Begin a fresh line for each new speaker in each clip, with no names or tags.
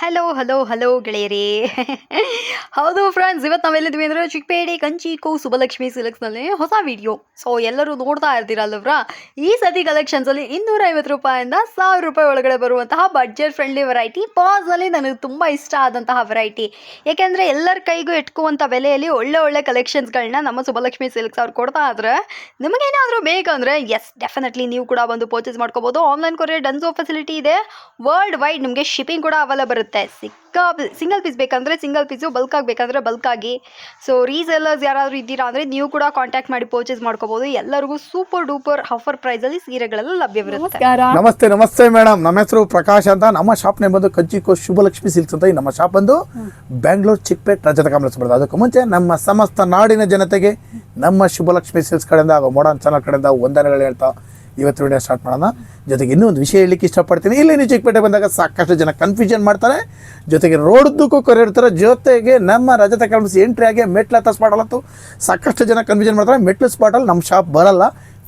Hello hello hello ಗೆಳೆಯರೇ. ಹೌದು friends ಇವತ್ತು ನಾವೆಲ್ಲಿದ್ವಿ ಅಂದರೆ ಚಿಕ್ಕಪೇಡಿ ಕಂಚಿ ಕೋ ಸುಬಲಕ್ಷ್ಮಿ ಸಿಲ್ಕ್ಸ್ನಲ್ಲಿ ಹೊಸ ವಿಡಿಯೋ ಸೊ ಎಲ್ಲರೂ ನೋಡ್ತಾ ಇರ್ತೀರಲ್ವ್ರಾ ಈ ಸತಿ ಕಲೆಕ್ಷನ್ಸಲ್ಲಿ ಇನ್ನೂರ ಐವತ್ತು ರೂಪಾಯಿಂದ ಸಾವಿರ ರೂಪಾಯಿ ಒಳಗಡೆ ಬರುವಂತಹ ಬಡ್ಜೆಟ್ ಫ್ರೆಂಡ್ಲಿ ವೆರೈಟಿ ಪಾಸ್ನಲ್ಲಿ ನನಗೆ ತುಂಬ ಇಷ್ಟ ಆದಂತಹ ವೆರೈಟಿ ಏಕೆಂದರೆ ಎಲ್ಲರ ಕೈಗೂ ಎಟ್ಕುವಂಥ ಬೆಲೆಯಲ್ಲಿ ಒಳ್ಳೆ ಒಳ್ಳೆ ಕಲೆಕ್ಷನ್ಸ್ಗಳನ್ನ ನಮ್ಮ ಸುಬಲಕ್ಷ್ಮಿ ಸಿಲ್ಕ್ಸ್ ಅವ್ರು ಕೊಡ್ತಾ ಇದ್ರೆ ನಿಮಗೇನಾದರೂ ಬೇಕಂದರೆ ಎಸ್ ಡೆಫಿನೆಟ್ಲಿ ನೀವು ಕೂಡ ಬಂದು ಪರ್ಚೇಸ್ ಮಾಡ್ಕೋಬೋದು. ಆನ್ಲೈನ್ ಕೊರಿಯರ್ ಡನ್ಸೋ ಫೆಸಿಲಿಟಿ ಇದೆ. ವರ್ಲ್ಡ್ ವೈಡ್ ನಿಮಗೆ ಶಿಪ್ಪಿಂಗ್ ಕೂಡ ಅವೈಲೇಬಲ್ ಇರುತ್ತೆ ಸಿಕ್ಕಾ ಸಿಂಗಲ್ ಪೀಸ್ ಬೇಕಂದರೆ ಸಿಂಗಲ್ ಪೀಸು ಬಲ್ಕ್ ಆಗಬೇಕಂದ್ರೆ ಬಲ್ಕ್ ಆಗಿ. ಸೊ ರೀಸೆಲ್ಲರ್ಸ್ ಯಾರಾದರೂ ಇದ್ದೀರಾ ಅಂದರೆ ನೀವು ಕೂಡ ಕಾಂಟ್ಯಾಕ್ಟ್ ಮಾಡಿ ಪರ್ಚೇಸ್ ಮಾಡ್ಕೋಬೋದು. ಎಲ್ಲರಿಗೂ ಸೂಪರ್ ಡೂಪರ್ ಆಫರ್ ಪ್ರೈಸಲ್ಲಿ ಸೀರೆಗಳೆಲ್ಲ ಲಭ್ಯವಿರುತ್ತೆ.
ನಮಸ್ಕಾರ.
ನಮಸ್ತೆ ನಮಸ್ತೆ ಮೇಡಮ್ ನಮ್ಮ ಹೆಸರು ಪ್ರಕಾಶ್ ಅಂತ. ನಮ್ಮ ಶಾಪ್ ನೇಮ್ ಬಂದು ಕಂಚಿಕೋ ಶುಭಲಕ್ಷ್ಮಿ ಸಿಲ್ಕ್ಸ್ ಅಂತ ಈ ನಮ್ಮ ಶಾಪ್ ಬಂದು ಬ್ಯಾಂಗ್ಳೂರ್ ಚಿಕ್ಕಪೇಟ್ ರಜತ ಕಾಂಪ್ಲೆಕ್ಸ್ ಅದಕ್ಕೂ ಮುಂಚೆ ನಮ್ಮ ಸಮಸ್ತ ನಾಡಿನ ಜನತೆಗೆ ನಮ್ಮ ಶುಭಲಕ್ಷ್ಮಿ ಸಿಲ್ಕ್ಸ್ ಕಡೆಯಿಂದ ಹಾಗೂ ಮೋಡನ್ ಚಾನಲ್ ಕಡೆಯಿಂದ ವಂದನೆಗಳು ಹೇಳ್ತಾ ಇವತ್ತು ವಿಡಿಯೋ ಸ್ಟಾರ್ಟ್ ಮಾಡೋಣ. ಜೊತೆಗೆ ಇನ್ನೂ ಒಂದು ವಿಷಯ ಹೇಳಲಿಕ್ಕೆ ಇಷ್ಟಪಡ್ತೀನಿ. ಇಲ್ಲಿ ನೀವು ಚಿಕ್ಕಪೇಟೆ ಬಂದಾಗ ಸಾಕಷ್ಟು ಜನ ಕನ್ಫ್ಯೂಷನ್ ಮಾಡ್ತಾರೆ. ಜೊತೆಗೆ ರೋಡ್ದಕ್ಕೂ ಕೊರಿರ್ತಾರೆ ಜೊತೆಗೆ ನಮ್ಮ ರಜತ ಕಾಂಪ್ಲೆಕ್ಸ್ ಎಂಟ್ರಿ ಆಗಿ ಮೆಟ್ಲ ಹತ್ತ ಸ್ಪಾಟಲ್ಲಂತೂ ಸಾಕಷ್ಟು ಜನ ಕನ್ಫ್ಯೂಷನ್ ಮಾಡ್ತಾರೆ. ಮೆಟ್ಲು ಸ್ಪಾಟಲ್ಲಿ ನಮ್ಮ ಶಾಪ್ ಬರಲ್ಲ.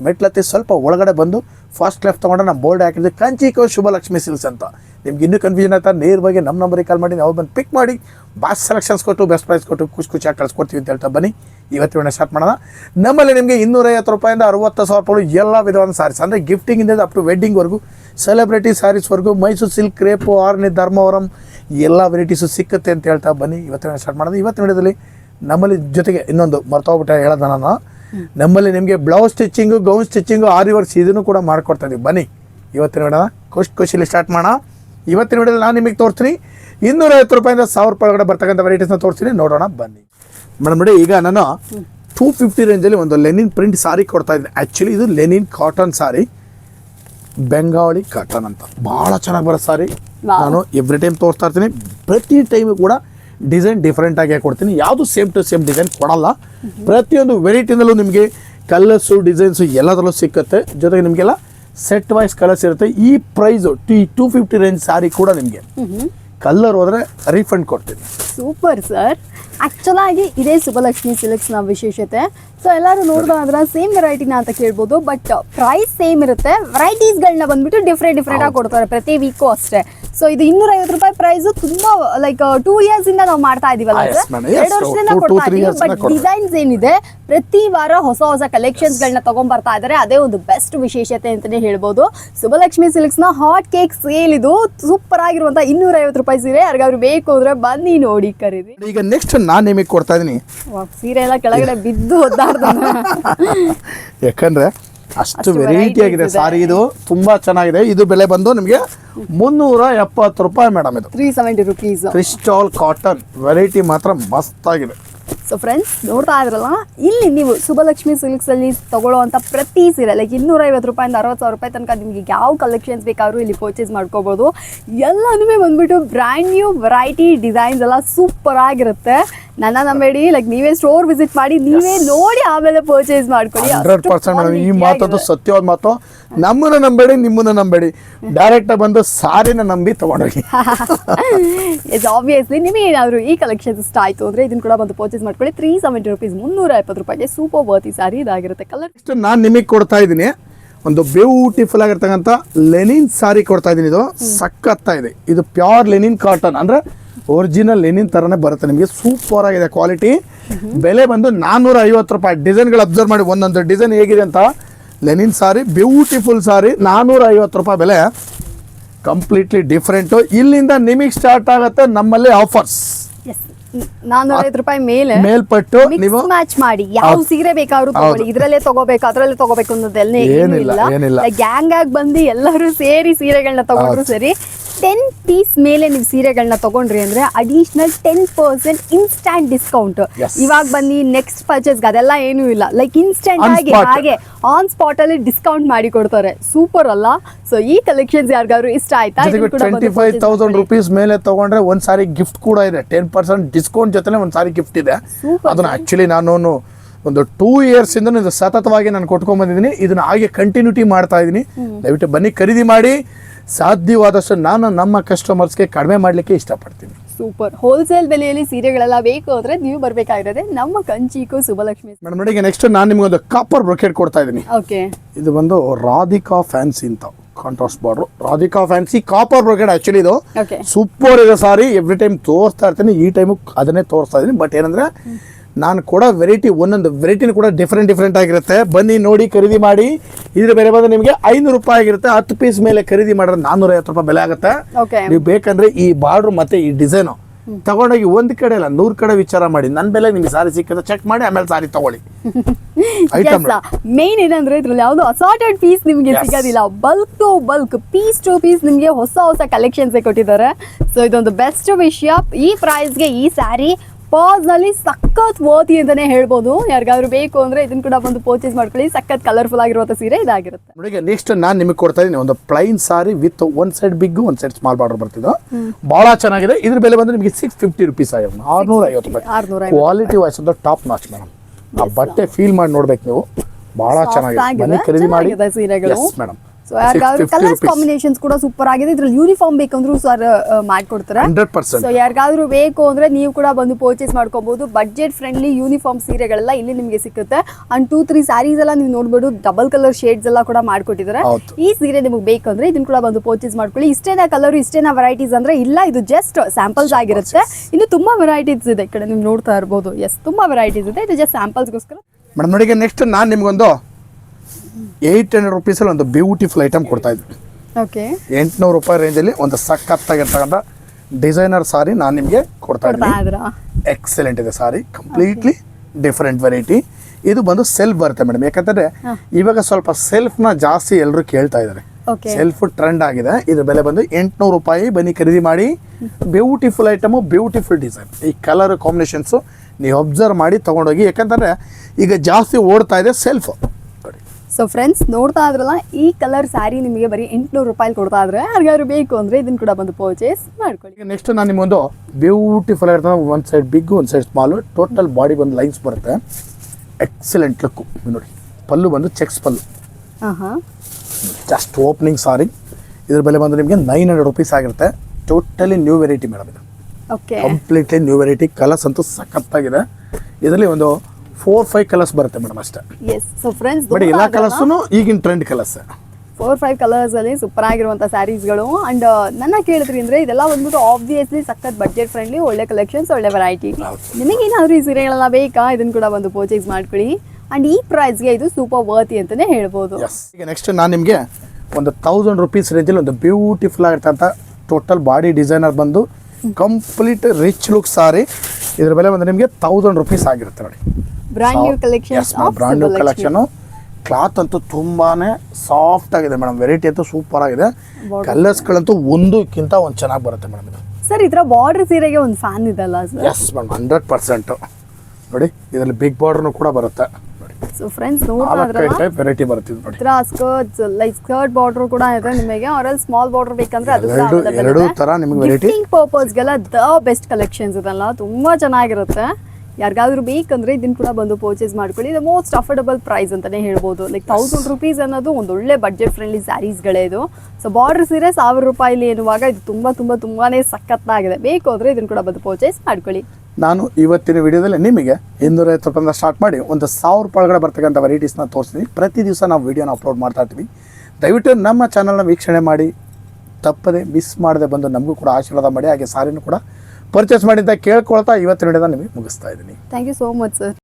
ಮೆಟ್ಲತ್ತಿ ಸ್ವಲ್ಪ ಒಳಗಡೆ ಬಂದು ಫಾಸ್ಟ್ ಲೆಫ್ಟ್ ತೊಗೊಂಡ್ರೆ ನಮ್ಮ ಬೋರ್ಡ್ ಹಾಕಿದ್ವಿ ಕಂಚಿಕೋ ಶುಭಲಕ್ಷ್ಮಿ ಸಿಲ್ಸ್ ಅಂತ. ನಿಮ್ಗೆ ಇನ್ನೂ ಕನ್ಫ್ಯೂಷನ್ ಆಯ್ತಾ? ನೇರವಾಗಿ ನಮ್ಮ ನಂಬರಿಗೆ ಕಾಲ್ ಮಾಡಿ, ನಾವು ಬಂದು ಪಿಕ್ ಮಾಡಿ, ಬಾಸ್ ಸೆಲೆಕ್ಷನ್ಸ್ ಕೊಟ್ಟು ಬೆಸ್ಟ್ ಪ್ರೈಸ್ ಕೊಟ್ಟು, ಖುಷಿ ಖುಷಿಯಾಗಿ ಕಳ್ಸ್ಕೊಡ್ತೀವಿ ಅಂತ ಹೇಳ್ತಾ ಬನ್ನಿ. ಇವತ್ತು ವೇಳೆ ಸ್ಟಾರ್ಟ್ ಮಾಡೋಣ. ನಮ್ಮಲ್ಲಿ ನಿಮಗೆ ಇನ್ನೂರೈವತ್ತು ರೂಪಾಯಿಂದ ಅರವತ್ತು ಸಾವಿರ ರೂಪಾಯಿ ಎಲ್ಲ ವಿಧವಾದ ಸಾರೀಸ್ ಅಂದರೆ ಗಿಫ್ಟಿಂಗಿಂದ ಅಪ್ ಟು ವೆಡ್ಡಿಂಗ್ವರೆಗೂ ಸೆಲೆಬ್ರಿಟಿ ಸ್ಯಾರೀಸ್ವರೆಗೂ ಮೈಸೂರು ಸಿಲ್ಕ್ ರೇಪು ಆರ್ನಿ, ಧರ್ಮವರಂ, ಎಲ್ಲ ವೆರೈಟೀಸು ಸಿಕ್ಕುತ್ತೆ ಅಂತ ಹೇಳ್ತಾ ಬನ್ನಿ. ಇವತ್ತು ಸ್ಟಾರ್ಟ್ ಮಾಡೋದು ಇವತ್ತು ವಿಡಿಯೋದಲ್ಲಿ ನಮ್ಮಲ್ಲಿ ಜೊತೆಗೆ ಇನ್ನೊಂದು ಮರ್ತೋಗ್ಬಿಟ್ಟೆ ಹೇಳೋದ ನಾನು. ನಮ್ಮಲ್ಲಿ ನಿಮಗೆ blouse stitching gown stitching aari works ಇದನ್ನು ಕೂಡ ಮಾಡ್ಕೊಡ್ತಾ ಬನ್ನಿ ಇವತ್ತಿನ ವಿಡಿಯೋನ ಖುಷಿ ಖುಷಿಯಲ್ಲಿ ಸ್ಟಾರ್ಟ್ ಮಾಡೋಣ. ಇವತ್ತಿನ ವಿಡಿಯೋದಲ್ಲಿ ನಾನು ನಿಮಗೆ ತೋರಿಸ್ತೀನಿ ಇನ್ನೂರೈವತ್ತು ರೂಪಾಯಿಂದ ಸಾವಿರ ರೂಪಾಯಿ ಒಳಗಡೆ ಬರ್ತಕ್ಕಂಥ ವೆರೈಟೀಸ್ನ ತೋರಿಸ್ತೀನಿ ನೋಡೋಣ ಬನ್ನಿ. ಮೇಡಮ್ ನೋಡಿ ಈಗ ನಾನು ಟೂ ಫಿಫ್ಟಿ ರೇಂಜಲ್ಲಿ ಒಂದು ಲೆನಿನ್ ಪ್ರಿಂಟ್ ಸಾರಿ ಕೊಡ್ತಾ ಇದ್ದೀನಿ. ಆ್ಯಕ್ಚುಲಿ ಇದು ಲೆನಿನ್ ಕಾಟನ್ ಸಾರಿ ಬೆಂಗಾವಳಿ ಕಾಟನ್ ಅಂತ. ಭಾಳ ಚೆನ್ನಾಗಿ ಬರೋ ಸಾರಿ ನಾನು ಎವ್ರಿ ಟೈಮ್ ತೋರಿಸ್ತಾ ಇರ್ತೀನಿ. ಪ್ರತಿ ಟೈಮು ಕೂಡ ಡಿಸೈನ್ ಡಿಫ್ರೆಂಟ್ ಆಗಿ ಕೊಡ್ತೀನಿ. ಯಾವುದು ಸೇಮ್ ಟು ಸೇಮ್ ಡಿಸೈನ್ ಕೊಡಲ್ಲ. ಪ್ರತಿಯೊಂದು ವೆರೈಟಿನಲ್ಲೂ ನಿಮಗೆ ಕಲರ್ಸು, ಡಿಸೈನ್ಸು ಎಲ್ಲದರಲ್ಲೂ ಸಿಕ್ಕುತ್ತೆ. ಜೊತೆಗೆ ನಿಮಗೆಲ್ಲ ಸೆಟ್ ವೈಸ್ ಕಲರ್ಸ್ ಇರುತ್ತೆ. ಈ ಪ್ರೈಸು ಟಿ ಟೂ ಫಿಫ್ಟಿ ರೇಂಜ್ ಸ್ಯಾರಿ ಕೂಡ ನಿಮಗೆ. ಕಲರ್ ಹೋದ್ರೆ ರೀಫಂಡ್ ಕೊಡ್ತೀನಿ.
ಸೂಪರ್ ಸರ್ ಆಕ್ಚುಲ್ ಆಗಿ ಇದೇ ಸುಬಲಕ್ಷ್ಮಿ ಸಿಲ್ಕ್ಸ್ನ ವಿಶೇಷತೆ. ಸೊ ಎಲ್ಲರೂ ನೋಡೋದಾದ್ರೆ ಸೇಮ್ ವೆರೈಟಿನ ಅಂತ ಕೇಳ್ಬೋದು ಬಟ್ ಪ್ರೈಸ್ ಸೇಮ್ ಇರುತ್ತೆ. ವೆರೈಟೀಸ್ಗಳನ್ನ ಬಂದ್ಬಿಟ್ಟು ಡಿಫ್ರೆಂಟ್ ಡಿಫ್ರೆಂಟ್ ಆಗಿ ಕೊಡ್ತಾರೆ ಪ್ರತಿ ವೀಕು ಅಷ್ಟೇ. ಸೊ ಇದು ಇನ್ನೂರ ಐವತ್ತು ರೂಪಾಯಿ ಪ್ರೈಸ್ ತುಂಬಾ ಲೈಕ್ ಟೂ ಇಯರ್ಸ್ ಇಂದ ನಾವು ಮಾಡ್ತಾ ಇದೀವಲ್ಲ
Ah,
ಎರಡು ವರ್ಷದಿಂದ ಕೊಡ್ತಾ ಇದೀವಿ ಬಟ್ ಡಿಸೈನ್ಸ್ ಏನಿದೆ ಪ್ರತಿ ವಾರ ಹೊಸ ಹೊಸ ಕಲೆಕ್ಷನ್ಸ್ ಗಳನ್ನ ತಗೊಂಡ್ ಬರ್ತಾ ಇದಾರೆ. ಅದೇ ಒಂದು ಬೆಸ್ಟ್ ವಿಶೇಷತೆ ಅಂತಾನೆ ಹೇಳ್ಬೋದು. ಸುಬಲಕ್ಷ್ಮಿ ಸಿಲ್ಕ್ಸ್ನ ಹಾಟ್ ಕೇಕ್ ಸೇಲ್ ಇದು ಸೂಪರ್ ಆಗಿರುವಂಥ ಇನ್ನೂರ ಐವತ್ತು ರೂಪಾಯಿ ಸೀರೆ ಯಾರಿಗಾದ್ರು ಬೇಕು ಅಂದ್ರೆ ಬನ್ನಿ ನೋಡಿ ಕರೀರಿ
ಈಗ ನೆಕ್ಸ್ಟ್ ನಾನು ನಿಮಗೆ ಕೊಡ್ತಾ
ಇದೀನಿ. ಸೀರೆ ಎಲ್ಲ ಕೆಳಗಡೆ ಬಿದ್ದು ಒದ್ದಾಡ್ದ.
ಯಾಕಂದ್ರೆ ಅಷ್ಟು ವೆರೈಟಿ ಆಗಿದೆ. ಸಾರಿ ಇದು ತುಂಬಾ ಚೆನ್ನಾಗಿದೆ. ಇದು ಬೆಲೆ ಬಂದು ನಿಮಗೆ ಮುನ್ನೂರ ಎಪ್ಪತ್ತು ರೂಪಾಯಿ ಮೇಡಮ್ ಇದು.
Three seventy rupees
crystal cotton variety ಮಾತ್ರ ಮಸ್ತ್ ಆಗಿದೆ
ಸೊ ಫ್ರೆಂಡ್ಸ್ ನೋಡ್ತಾ ಇದ್ರಲ್ಲ? ಇಲ್ಲಿ ನೀವು ಸುಬಲಕ್ಷ್ಮಿ ಸಿಲ್ಕ್ಸಲ್ಲಿ ಅಲ್ಲಿ ತಗೊಳ್ಳುವಂತ ಪ್ರತಿ ಸೀರೆ ಲೈಕ್ ಇನ್ನೂರೈವತ್ತು ರೂಪಾಯಿಂದ ಅರವತ್ತು ಸಾವಿರ ರೂಪಾಯಿ ತನಕ ನಿಮಗೆ ಯಾವ ಕಲೆಕ್ಷನ್ಸ್ ಬೇಕಾದರೂ ಇಲ್ಲಿ ಪರ್ಚೇಸ್ ಮಾಡ್ಕೋಬಹುದು ಎಲ್ಲನೂ ಬಂದ್ಬಿಟ್ಟು ಬ್ರ್ಯಾಂಡ್ ನ್ಯೂ ವೆರೈಟಿ ಡಿಸೈನ್ಸ್ ಎಲ್ಲ ಸೂಪರ್ ಆಗಿರುತ್ತೆ. ನನ್ನ ನಂಬೇಡಿ ಲೈಕ್ ನೀವೇ ಸ್ಟೋರ್ ವಿಸಿಟ್ ಮಾಡಿ ನೀವೇ ನೋಡಿ ಆಮೇಲೆ ಪರ್ಚೇಸ್ ಮಾಡ್ಕೊಳ್ಳಿ.
ಹಂಡ್ರೆಡ್ ಪರ್ಸೆಂಟ್ ಮೇಡಮ್ ಈ ಮಾತದ್ದು ಸತ್ಯವಾದ ಮಾತು. ನಮ್ಮನ್ನ ನಂಬೇಡಿ ನಿಮ್ಮನ್ನ ನಂಬೇಡಿ. ಡೈರೆಕ್ಟ್ ಬಂದು ಸಾರಿನ ನಂಬಿ ತಗೊಂಡೋಗಿ
ಎಸ್ ಆಬ್ವಿಯಸ್ಲಿ ನಿಮಗೆ ಏನಾದರೂ ಈ ಕಲೆಕ್ಷನ್ ಇಷ್ಟ ಆಯಿತು ಅಂದರೆ ಇದನ್ನು ಕೂಡ ಬಂದು ಪರ್ಚೇಸ್ ಮಾಡ್ಕೊಳ್ಳಿ. ತ್ರೀ ಸೆವೆಂಟಿ ರುಪೀಸ್ ಮುನ್ನೂರ ಎಪ್ಪತ್ತು ರೂಪಾಯಿಗೆ ಸೂಪರ್ ವರ್ತಿ ಸಾರಿ ಇದಾಗಿರುತ್ತೆ. ಕಲರ್
ಇಷ್ಟು ನಾನು ನಿಮಗೆ ಕೊಡ್ತಾ ಇದ್ದೀನಿ. ಒಂದು ಬ್ಯೂಟಿಫುಲ್ ಆಗಿರ್ತಕ್ಕಂಥ ಲೆನಿನ್ ಸಾರಿ ಕೊಡ್ತಾ ಇದ್ದೀನಿ ಇದು. ಸಕ್ಕತ್ತಾ ಇದೆ ಇದು ಪ್ಯೂರ್ ಲೆನಿನ್ ಕಾಟನ್ ಅಂದ್ರೆ ಒರಿಜಿನಲ್ ಲೆನಿನ್ ಥರನೇ ಬರುತ್ತೆ. ನಿಮಗೆ ಸೂಪರ್ ಆಗಿದೆ ಕ್ವಾಲಿಟಿ ಬೆಲೆ ಬಂದು ನಾನ್ನೂರ ಐವತ್ತು ರೂಪಾಯಿ ಡಿಸೈನ್ಗಳು ಅಬ್ಸರ್ವ್ ಮಾಡಿ ಒಂದೊಂದು ಡಿಸೈನ್ ಹೇಗಿದೆ ಅಂತ. ಲೆನಿನ್ ಸಾರಿ ಬ್ಯೂಟಿಫುಲ್ ಸಾರಿ ನಾನ್ನೂರ ಐವತ್ತು ರೂಪಾಯಿ ಬೆಲೆ. ಕಂಪ್ಲೀಟ್ಲಿ ಡಿಫ್ರೆಂಟು ಇಲ್ಲಿಂದ ನಿಮಗೆ ಸ್ಟಾರ್ಟ್ ಆಗುತ್ತೆ ನಮ್ಮಲ್ಲಿ ಆಫರ್ಸ್
ರೂಪಾಯಿ ಮೇಲೆ
ಮೇಲ್ಪಟ್ಟು ನೀವು
ಮ್ಯಾಚ್ ಮಾಡಿ. ಯಾವ ಸೀರೆ ಬೇಕಾದ್ರೂ ತಗೊಳ್ಳಿ. ಇದ್ರಲ್ಲೇ ತಗೋಬೇಕು ಅದ್ರಲ್ಲೇ ತಗೋಬೇಕು ಅನ್ನೋದೆಲ್ಲ
ಏನಿಲ್ಲ.
ಗ್ಯಾಂಗ್ ಆಗಿ ಬಂದು ಎಲ್ಲರೂ ಸೇರಿ ಸೀರೆಗಳನ್ನ ತಗೊಂಡ್ರು ಸರಿ. ಟೆನ್ ಪೀಸ್ ಮೇಲೆ ನೀವು ಸೀರೆಗಳನ್ನ ತಗೊಂಡ್ರಿ ಅಂದ್ರೆ additional ten percent instant discount. ಇವಾಗ ಬನ್ನಿ ನೆಕ್ಸ್ಟ್ ಪರ್ಚೇಸ್ಗೆ ಅದೆಲ್ಲ ಏನೂ ಇಲ್ಲ ಲೈಕ್ ಇನ್ಸ್ಟೆಂಟ್ ಆಗಿ. ಹಾಗೆ ಆನ್ ಸ್ಪಾಟ್ ಅಲ್ಲಿ ಡಿಸ್ಕೌಂಟ್ ಮಾಡಿ ಕೊಡ್ತಾರೆ ಸೂಪರ್ ಅಲ್ಲ ಸೊ ಈ ಕಲೆಕ್ಷನ್ಸ್ ಯಾರಿಗಾದ್ರು ಇಷ್ಟ ಆಯ್ತಾ
ಟ್ವೆಂಟಿ ಫೈವ್ ತೌಸಂಡ್. ರುಪೀಸ್ ಮೇಲೆ ತಗೊಂಡ್ರೆ ಒಂದ್ ಸಾರಿ ಗಿಫ್ಟ್ ಕೂಡ ಇದೆ ಟೆನ್ ಪರ್ಸೆಂಟ್ ಡಿಸ್ಕೌಂಟ್ ಜೊತೆ ಒಂದ್ ಸಾರಿ ಗಿಫ್ಟ್ ಇದೆ ಅದನ್ನ. ಆಕ್ಚುಲಿ ನಾನು ಒಂದು ಟೂ ಇಯರ್ಸ್ ಇಂದ ಇದು ಸತತವಾಗಿ ನಾನು ಕೊಟ್ಕೊಂಡ್ ಬಂದಿದ್ದೀನಿ. ಇದನ್ನ ಹಾಗೆ ಕಂಟಿನ್ಯೂಟಿ ಮಾಡ್ತಾ ಇದ್ದೀನಿ. ದಯವಿಟ್ಟು ಬನ್ನಿ ಖರೀದಿ ಮಾಡಿ. ಸಾಧ್ಯವಾದಷ್ಟು ನಾನು ನಮ್ಮ ಕಸ್ಟಮರ್ಸ್ಗೆ ಕಡಿಮೆ ಮಾಡ್ಲಿಕ್ಕೆ ಇಷ್ಟಪಡ್ತೀನಿ.
ಸೂಪರ್ ಹೋಲ್ಸೇಲ್ ಬೆಲೆಯಲ್ಲಿ ಸೀರೆಗಳೆಲ್ಲ ಬೇಕು ಅಂದ್ರೆ ನೀವು ಬರ್ಬೇಕಾಗಿರೋದೆ ನಮ್ಮ ಕಂಚಿಕು ಸುಬಲಕ್ಷ್ಮಿ
ಮೇಡಮ್ ನೋಡಿ ನೆಕ್ಸ್ಟ್ ನಾನು ನಿಮ್ಗೆ ಒಂದು ಕಾಪರ್ ಬ್ರೊಕೆಟ್ ಕೊಡ್ತಾ ಇದ್ದೀನಿ.
ಓಕೆ
ಇದು ಬಂದು ರಾಧಿಕಾ ಫ್ಯಾನ್ಸಿ ಅಂತ contrast border Radhika fancy copper brocade actually ಇದು. ಸೂಪರ್ ಇದೆ ಸಾರಿ. ಎವ್ರಿ ಟೈಮ್ ತೋರಿಸ್ತಾ ಇರ್ತೀನಿ. ಈ ಟೈಮು ಅದನ್ನೇ ತೋರಿಸ್ತಾ ಇದ್ದೀನಿ. ಬಟ್ ಏನಂದ್ರೆ ನಾನು ಕೊಡೋ ವೆರೈಟಿ ಒಂದೊಂದು ವೆರೈಟಿನೂ ಕೂಡ ಡಿಫ್ರೆಂಟ್ ಡಿಫ್ರೆಂಟ್ ಆಗಿರುತ್ತೆ. ಬನ್ನಿ ನೋಡಿ ಖರೀದಿ ಮಾಡಿ. ಇದ್ರ ಬೆಲೆ ಬಂದ್ರೆ ನಿಮಗೆ ಐನೂರು ರೂಪಾಯಿ ಆಗಿರುತ್ತೆ. ಹತ್ತು ಪೀಸ್ ಮೇಲೆ ಖರೀದಿ ಮಾಡಿದ್ರೆ ನಾನ್ನೂರೈವತ್ತು ರೂಪಾಯಿ ಬೆಲೆ ಆಗುತ್ತೆ. ನೀವು ಬೇಕಂದ್ರೆ ಈ ಬಾರ್ಡ್ರ್ ಮತ್ತೆ ಈ ಡಿಸೈನು ತಗೊಂಡೋಗಿ ಒಂದ್ ಕಡೆ ಅಲ್ಲ ನೂರ್ ಕಡೆ ವಿಚಾರ ಮಾಡಿ. ನನ್ನ ಬೆಲೆ ನಿಮಗೆ ಸಾರಿ ಸಿಕ್ಕಿದ್ರೆ ಚೆಕ್ ಮಾಡಿ ಆಮೇಲೆ ಸಾರಿ ತಗೊಳ್ಳಿ.
ಮೇನ್ ಏನಂದ್ರೆ ಇದ್ರಲ್ಲಿ ಯಾವ್ದು ಅಸಾರ್ಟೆಡ್ ಪೀಸ್ ನಿಮಗೆ ಸಿಗೋದಿಲ್ಲ. Bulk to bulk piece to piece ನಿಮಗೆ ಹೊಸ ಹೊಸ ಕಲೆಕ್ಷನ್ಸ್ ಕೊಟ್ಟಿದ್ದಾರೆ. ಸೊ ಇದೊಂದು ಬೆಸ್ಟ್ ವಿಷಯ ಈ ಪ್ರೈಸ್ಗೆ ಈ ಸ್ಯಾರಿ ನಲ್ಲಿ ಸಖತ್ ಓತಿ ಅಂತಾನೆ ಹೇಳ್ಬೋದು. ಯಾರಿಗಾದ್ರೂ ಬೇಕು ಅಂದ್ರೆ ಇದನ್ನ ಕೂಡ ಬಂದು ಪರ್ಚೇಸ್ ಮಾಡ್ಕೊಳ್ಳಿ. ಸಖತ್ ಕಲರ್ಫುಲ್ ಆಗಿರುವಂತ ಸೀರೆ ಇದಾಗಿರುತ್ತೆ.
ನೋಡಿ ನೆಕ್ಸ್ಟ್ ನಾನು ನಿಮಗೆ ಕೊಡ್ತಾ ಇದ್ದೀನಿ. ಒಂದು plain sari with one side big one side small border ಬರ್ತಿದ್ದು ಬಹಳ ಚೆನ್ನಾಗಿದೆ. ಇದ್ರ ಬೆಲೆ ಬಂದ್ರೆ ನಿಮಗೆ ಸಿಕ್ಸ್ ಫಿಫ್ಟಿ ರುಪೀಸ್ ಆಗಿದೆ ಆರ್ನೂರ ಐವತ್ತು ರೂಪಾಯಿ. ಕ್ವಾಲಿಟಿ ವೈಸ್ ಅಂದ್ರೆ ಟಾಪ್ ನಾಚ್ ಮೇಡಮ್ ಆ ಬಟ್ಟೆ ಫೀಲ್ ಮಾಡಿ ನೋಡ್ಬೇಕು ನೀವು. ಬಹಳ ಚೆನ್ನಾಗಿದೆ. ಬನ್ನಿ ಖರೀದಿ ಮಾಡಿ. ಮೇಡಮ್
ಸೊ ಯಾರಿಗಾದ್ರೂ ಕಲರ್ಸ್ ಕಾಂಬಿನೇಷನ್ಸ್ ಕೂಡ ಸೂಪರ್ ಆಗಿದೆ. ಇದ್ರಲ್ಲಿ ಯೂನಿಫಾರ್ಮ್ ಬೇಕಂದ್ರೂ ಸರ್ ಮಾಡ್ಕೊಡ್ತಾರೆ?
ಹಂಡ್ರೆಡ್ ಪರ್ಸೆಂಟ್
ಸೊ ಯಾರಿಗಾದ್ರೂ ಬೇಕು ಅಂದ್ರೆ ನೀವು ಕೂಡ ಬಂದು ಪರ್ಚೇಸ್ ಮಾಡ್ಕೊಬಹುದು ಬಜೆಟ್ ಫ್ರೆಂಡ್ಲಿ ಯೂನಿಫಾರ್ಮ್ ಸೀರೆಗಳೆಲ್ಲ ಇಲ್ಲಿ ನಿಮಗೆ ಸಿಕ್ಕುತ್ತೆ. ಅಂಡ್ ಟೂ ತ್ರೀ ಸ್ಯಾರೀಸ್ ಎಲ್ಲ ನೀವು ನೋಡ್ಬೋದು. ಡಬಲ್ ಕಲರ್ ಶೇಡ್ಸ್ ಎಲ್ಲ ಕೂಡ ಮಾಡ್ಕೊಟ್ಟಿದ್ದಾರೆ. ಈ ಸೀರೆ ನಿಮಗೆ ಬೇಕಂದ್ರೆ ಇದನ್ನ ಕೂಡ ಬಂದು ಪರ್ಚೇಸ್ ಮಾಡ್ಕೊಳ್ಳಿ. ಇಷ್ಟೇನಾ ಕಲರ್ ಇಷ್ಟೇನಾ ವೆರೈಟೀಸ್ ಅಂದ್ರೆ ಇಲ್ಲ ಇದು ಜಸ್ಟ್ ಸ್ಯಾಂಪಲ್ಸ್ ಆಗಿರುತ್ತೆ. ಇನ್ನು ತುಂಬಾ ವೆರೈಟೀಸ್ ಇದೆ. ಈ ಕಡೆ ನೀವು ನೋಡ್ತಾ ಇರ್ಬೋದು. ಎಸ್ ತುಂಬಾ ವೆರೈಟೀಸ್ ಇದೆ. ಇದು ಜಸ್ಟ್ ಸ್ಯಾಂಪಲ್ಸ್ಗೋಸ್ಕರ
ಮೇಡಮ್ ನೋಡಿ ನೆಕ್ಸ್ಟ್ ನಾನು ನಿಮ್ಗೊಂದು ಏಯ್ಟ್ ಹಂಡ್ರೆಡ್ ರುಪೀಸಲ್ಲಿ ಒಂದು ಬ್ಯೂಟಿಫುಲ್ ಐಟಮ್ ಕೊಡ್ತಾ ಇದ್ವಿ.
ಓಕೆ.
ಎಂಟುನೂರು ರೂಪಾಯಿ ರೇಂಜಲ್ಲಿ ಒಂದು ಸಖತ್ತಾಗಿರ್ತಕ್ಕಂಥ ಡಿಸೈನರ್ ಸಾರಿ ನಾನು ನಿಮಗೆ ಕೊಡ್ತಾ
ಇದ್ದೆ
ಇದ್ದೀನಿ ಎಕ್ಸಲೆಂಟ್ ಇದೆ ಸಾರಿ ಕಂಪ್ಲೀಟ್ಲಿ ಡಿಫ್ರೆಂಟ್ ವೆರೈಟಿ ಇದು ಬಂದು ಸೆಲ್ಫ್ ಬರುತ್ತೆ ಮೇಡಮ್ ಯಾಕಂತಂದ್ರೆ ಇವಾಗ ಸ್ವಲ್ಪ ಸೆಲ್ಫ್ನ ಜಾಸ್ತಿ ಎಲ್ಲರೂ ಕೇಳ್ತಾ ಇದ್ದಾರೆ. ಸೆಲ್ಫ್ ಟ್ರೆಂಡ್ ಆಗಿದೆ. ಇದ್ರ ಬೆಲೆ ಬಂದು ಎಂಟುನೂರು ರೂಪಾಯಿ ಬನ್ನಿ ಖರೀದಿ ಮಾಡಿ. ಬ್ಯೂಟಿಫುಲ್ ಐಟಮು ಬ್ಯೂಟಿಫುಲ್ ಡಿಸೈನ್ ಈ ಕಲರ್ ಕಾಂಬಿನೇಷನ್ಸು ನೀವು ಅಬ್ಸರ್ವ್ ಮಾಡಿ ತೊಗೊಂಡೋಗಿ. ಯಾಕಂದ್ರೆ ಈಗ ಜಾಸ್ತಿ ಓಡ್ತಾ ಇದೆ ಸೆಲ್ಫ್
ಸೊ ಫ್ರೆಂಡ್ಸ್ ನೋಡ್ತಾ ಇದ್ರಲ್ಲ ಈ ಕಲರ್ ಸ್ಯಾರಿ ನಿಮಗೆ ಬರೀ ಎಂಟುನೂರು ರೂಪಾಯಿ ಕೊಡ್ತಾ ಇದ್ರೆ ಯಾರಿಗಾದ್ರು ಬೇಕು ಅಂದ್ರೆ ಇದನ್ನ ಕೂಡ ಬಂದು ಪರ್ಚೇಸ್ ಮಾಡ್ಕೊಳ್ಳಿ.
ನೆಕ್ಸ್ಟ್ ನಾನು ನಿಮ್ಮೊಂದು ಬ್ಯೂಟಿಫುಲ್ ಆಗಿರ್ತದೆ ಒಂದು ಸೈಡ್ ಬಿಗ್ ಒಂದು ಸೈಡ್ ಸ್ಮಾಲು ಟೋಟಲ್ ಬಾಡಿ ಬಂದು ಲೈನ್ಸ್ ಬರುತ್ತೆ. ಎಕ್ಸಲೆಂಟ್ ಲುಕ್ಕು ನೋಡಿ ಪಲ್ಲು ಬಂದು checks pallu. Just opening sari ಇದ್ರ ಬೆಲೆ ಬಂದು ನಿಮಗೆ ನೈನ್ ಹಂಡ್ರೆಡ್ ರುಪೀಸ್ ಆಗಿರುತ್ತೆ. ಟೋಟಲಿ ನ್ಯೂ ವೆರೈಟಿ ಮೇಡಮ್ ಇದು. ಕಂಪ್ಲೀಟ್ಲಿ ನ್ಯೂ ವೆರೈಟಿ ಕಲರ್ಸ್ ಅಂತೂ ಸಖತ್ತಾಗಿದೆ. ಇದರಲ್ಲಿ ಒಂದು ಫೋರ್ ಫೈವ್ ಕಲರ್ಸ್ ಬರುತ್ತೆ ಮೇಡಮ್ ಅಷ್ಟೇ.
ಎಸ್ ಸೊ ಫ್ರೆಂಡ್ಸ್
ಬಟ್ ಎಲ್ಲ ಕಲರ್ಸು ಈಗಿನ trend colours
four five colours ಅಲ್ಲಿ ಸೂಪರ್ ಆಗಿರುವಂತ ಸ್ಯಾರೀಸ್ಗಳು ಅಂಡ್ ನನ್ನ ಕೇಳಿದ್ರಿ ಅಂದ್ರೆ ಇದೆಲ್ಲ ಬಂದ್ಬಿಟ್ಟು ಆಬ್ವಿಯಸ್ಲಿ ಸಖತ್ ಬಜೆಟ್ ಫ್ರೆಂಡ್ಲಿ ಒಳ್ಳೆ ಕಲೆಕ್ಷನ್ಸ್ ಒಳ್ಳೆ ವೆರೈಟಿ ನಿಮಗೇನಾದ್ರೂ ಈ ಸೀರೆಗಳೆಲ್ಲ ಬೇಕಾ? ಇದನ್ನ ಕೂಡ ಒಂದು ಪರ್ಚೇಸ್ ಮಾಡ್ಕೊಳ್ಳಿ. ಅಂಡ್ ಈ ಪ್ರೈಸ್ಗೆ ಇದು ಸೂಪರ್ ವರ್ತಿ ಅಂತಾನೆ ಹೇಳ್ಬೋದು.
ಈಗ ನೆಕ್ಸ್ಟ್ ನಾನು ನಿಮಗೆ ಒಂದು ತೌಸಂಡ್ ರುಪೀಸ್ ರೇಂಜಲ್ಲಿ ಒಂದು ಬ್ಯೂಟಿಫುಲ್ ಆಗಿರ್ತಂತ ಟೋಟಲ್ ಬಾಡಿ ಡಿಸೈನರ್ ಬಂದು ಕಂಪ್ಲೀಟ್ ರಿಚ್ ಲುಕ್ ಸಾರಿ ಇದ್ರ ಬೆಲೆ ಬಂದು ನಿಮಗೆ ತೌಸಂಡ್ ರುಪೀಸ್ ಆಗಿರುತ್ತೆ ನೋಡಿ.
ಬ್ರಾಂಡ್ ನ್ಯೂ ಕಲೆಕ್ಷನ್
ಕ್ಲಾತ್ ಅಂತೂ ತುಂಬಾನೇ ಸಾಫ್ಟ್ ಆಗಿದೆ ಮೇಡಮ್ ವೆರೈಟಿ ಅಂತೂ ಸೂಪರ್ ಆಗಿದೆ. ಕಲರ್ಸ್ಗಳಂತೂ ಒಂದಕ್ಕಿಂತ ಒಂದು ಚೆನ್ನಾಗಿ ಬರುತ್ತೆ ಮೇಡಮ್ ಇದು.
ಸರ್ ಇದರ ಬಾರ್ಡರ್ ಸೀರೆಗೆ ಒಂದು ಫ್ಯಾನ್ ಇದಲ್ಲ sir
yes madam hundred percent ನೋಡಿ ಇದರಲ್ಲಿ ಬಿಗ್ ಬಾರ್ಡರ್ನು ಕೂಡ ಬರುತ್ತೆ.
ಸೊ ಫ್ರೆಂಡ್ಸ್ ನೋಡ್ತಾ
ವೆರೈಟಿ ಬರುತ್ತೆ ನೋಡಿ.
ಹತ್ರ ಸ್ಕರ್ಟ್ಸ್ ಲೈಕ್ ಸ್ಕರ್ಟ್ ಬಾರ್ಡರ್ ಕೂಡ ಇದೆ ನಿಮಗೆ ಅವರಲ್ಲಿ ಸ್ಮಾಲ್ ಬಾರ್ಡರ್ ಬೇಕಂದ್ರೆ ಅದು
ಎರಡು
ಇದೆ.
ನಿಮಗೆ ವೆರೈಟಿ
ಗಿಫ್ಟಿಂಗ್ ಪರ್ಪಸ್ಗೆಲ್ಲ ದ ಬೆಸ್ಟ್ ಕಲೆಕ್ಷನ್ಸ್ ಇದೆಲ್ಲ ತುಂಬಾ ಚೆನ್ನಾಗಿರುತ್ತೆ. ಯಾರಿಗಾದ್ರೂ ಬೇಕಂದ್ರೆ ಇದನ್ನ ಕೂಡ ಬಂದು ಪರ್ಚೇಸ್ ಮಾಡ್ಕೊಳ್ಳಿ. ಇದು ಮೋಸ್ಟ್ ಅಫೋರ್ಡಬಲ್ ಪ್ರೈಸ್ ಅಂತಾನೆ ಹೇಳ್ಬೋದು. ಲೈಕ್ ತೌಸಂಡ್ ರುಪೀಸ್ ಅನ್ನೋದು ಒಂದು ಒಳ್ಳೆ ಬಜೆಟ್ ಫ್ರೆಂಡ್ಲಿ ಸ್ಯಾರೀಸ್ಗಳೇ ಇದು. ಸೊ ಬಾರ್ಡರ್ ಸೀರೆ ಸಾವಿರ ರೂಪಾಯಿಲಿ ಎನ್ನುವಾಗ ಇದು ತುಂಬಾ ತುಂಬಾ ತುಂಬಾನೇ ಸಖತ್ತಾಗಿದೆ. ಬೇಕು ಅಂದ್ರೆ ಇದನ್ನ ಕೂಡ ಬಂದು ಪರ್ಚೇಸ್ ಮಾಡ್ಕೊಳ್ಳಿ.
ನಾನು ಇವತ್ತಿನ ವಿಡಿಯೋದಲ್ಲಿ ನಿಮಗೆ ಇನ್ನೂರೈವತ್ತು ರೂಪಾಯಿಂದ ಸ್ಟಾರ್ಟ್ ಮಾಡಿ ಒಂದು ಸಾವಿರ ರೂಪಾಯಿಗಳ ಬರ್ತಕ್ಕಂಥ ವೆರೈಟೀಸ್ನ ತೋರಿಸ್ತೀನಿ. ಪ್ರತಿ ದಿವಸ ನಾವು ವೀಡಿಯೋನ ಅಪ್ಲೋಡ್ ಮಾಡ್ತಾ ಇರ್ತೀವಿ. ದಯವಿಟ್ಟು ನಮ್ಮ ಚಾನಲ್ನ ವೀಕ್ಷಣೆ ಮಾಡಿ. ತಪ್ಪದೆ ಮಿಸ್ ಮಾಡದೆ ಬಂದು ನಮಗೂ ಕೂಡ ಆಶೀರ್ವಾದ ಮಾಡಿ, ಹಾಗೆ ಸಾರಿನೂ ಕೂಡ ಪರ್ಚೇಸ್ ಮಾಡಿದ್ದ ಕೇಳ್ಕೊಳ್ತಾ ಇವತ್ತಿನ ವಿಡಿಯೋನ ನಿಮಗೆ ಮುಗಿಸ್ತಾ ಇದ್ದೀನಿ.
Thank you so much sir